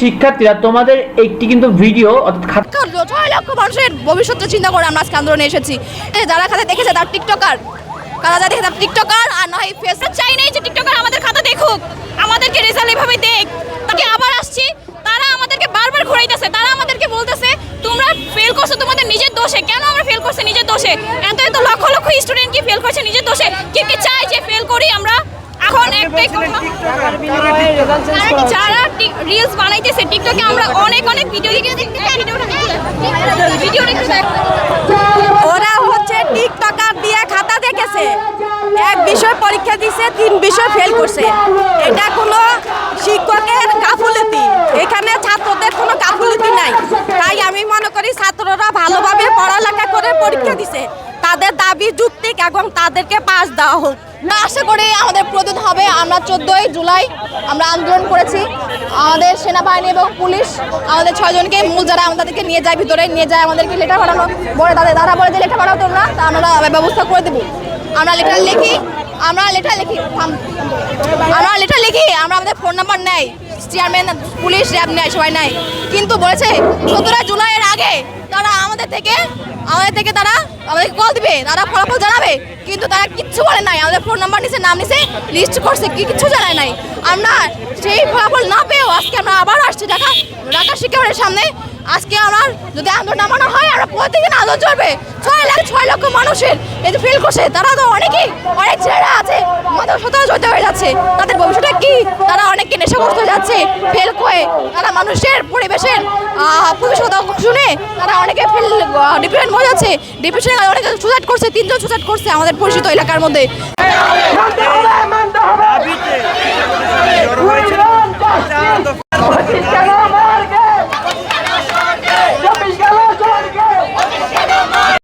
শিক্ষার্থীরা তোমাদের একটি কিন্তু ভিডিও অর্থাৎ ছয় লক্ষ মানুষের ভবিষ্যৎ চিন্তা করে আমরা আন্দোলনে এসেছি। যারা খাতা দেখেছে তার টিকটকার। কারা যা দেখে তার টিকটকার, আর নয় ফেস চাই নাই যে টিকটকার আমাদের খাতা দেখুক। আমাদেরকে রেজাল্ট এভাবে দেখ। তাকে আবার আসছি। তারা আমাদেরকে বারবার ঘুরাইতেছে, তারা আমাদেরকে বলতেছে, তোমরা ফেল করছ তোমাদের নিজের দোষে। কেন আমরা ফেল করছি নিজের দোষে? এত এত লক্ষ লক্ষ স্টুডেন্ট কি ফেল করছে নিজের দোষে? কি কি চাই যে ফেল করি আমরা? এখন একটাই কথা। যারা রিলস বানাইতেছে টিকটকে আমরা অনেক অনেক ভিডিও দেখে ভিডিও ওরা হচ্ছে টিকটকার দিয়ে খাতা দেখেছে। এক বিষয় পরীক্ষা দিছে তিন বিষয় ফেল করছে। এটা কোনো শিক্ষকের গাফুলতি এখানে ছাত্রদের কোনো গাফুলতি নাই। তাই আমি মনে করি ছাত্ররা ভালোভাবে পড়ালেখা করে পরীক্ষা দিছে। তাদের দাবি যুক্তিক এবং তাদেরকে পাস দেওয়া হোক। আমরা আশা করি আমাদের প্রতিরোধ হবে। আমরা চোদ্দোই জুলাই আমরা আন্দোলন করেছি। আমাদের সেনাবাহিনী এবং পুলিশ, আমাদের ছয়জনকে মূল যারা আমাদেরকে নিয়ে যায় ভিতরে, নিয়ে যায় আমাদেরকে লেটার বানানো বলে তাদের তারা বলে যে লেটার বানাও তোমরা, তা আমরা ব্যবস্থা করে দেবো। আমরা লেটার লিখি, আমরা লেটার লিখি আমরা লেটার লিখি, আমরা আমাদের ফোন নাম্বার নেই। চেয়ারম্যান, পুলিশ, র্যাব নেয় সবাই নেয় কিন্তু বলেছে সতেরো জুলাইয়ের আগে আমাদের থেকে আমাদের থেকে তারা আমাদেরকে কল দিবে, তারা ফলাফল জানাবে। কিন্তু তারা কিচ্ছু বলে নাই, আমাদের ফোন নাম্বার নিছে, নাম নিছে লিস্ট করছে, কি কিচ্ছু জানায় নাই। আমরা সেই ফলাফল না পেয়েও আজকে আমরা আবার আসছি, ঢাকা ঢাকা শিক্ষা সামনে। আজকে আমার যদি আন্দোলন নামানো হয়, আমরা প্রতিদিন আন্দোলন চলবে। ছয় লাখ, ছয় লক্ষ মানুষের এই যে ফিল করছে, তারা তো অনেকেই, অনেক ছেলেরা আছে মাথা শত জড়িত হয়ে যাচ্ছে। তাদের ভবিষ্যৎটা কি? তারা অনেকে নেশাগ্রস্ত হয়ে যাচ্ছে ফেল করে তারা মানুষের পরিবেশের ভবিষ্যৎ শুনে তারা অনেকে ফিল ডিপ্রেশন হয়ে যাচ্ছে। ডিপ্রেশনে অনেকে সুসাইড করছে, তিনজন সুসাইড করছে আমাদের পরিচিত এলাকার মধ্যে।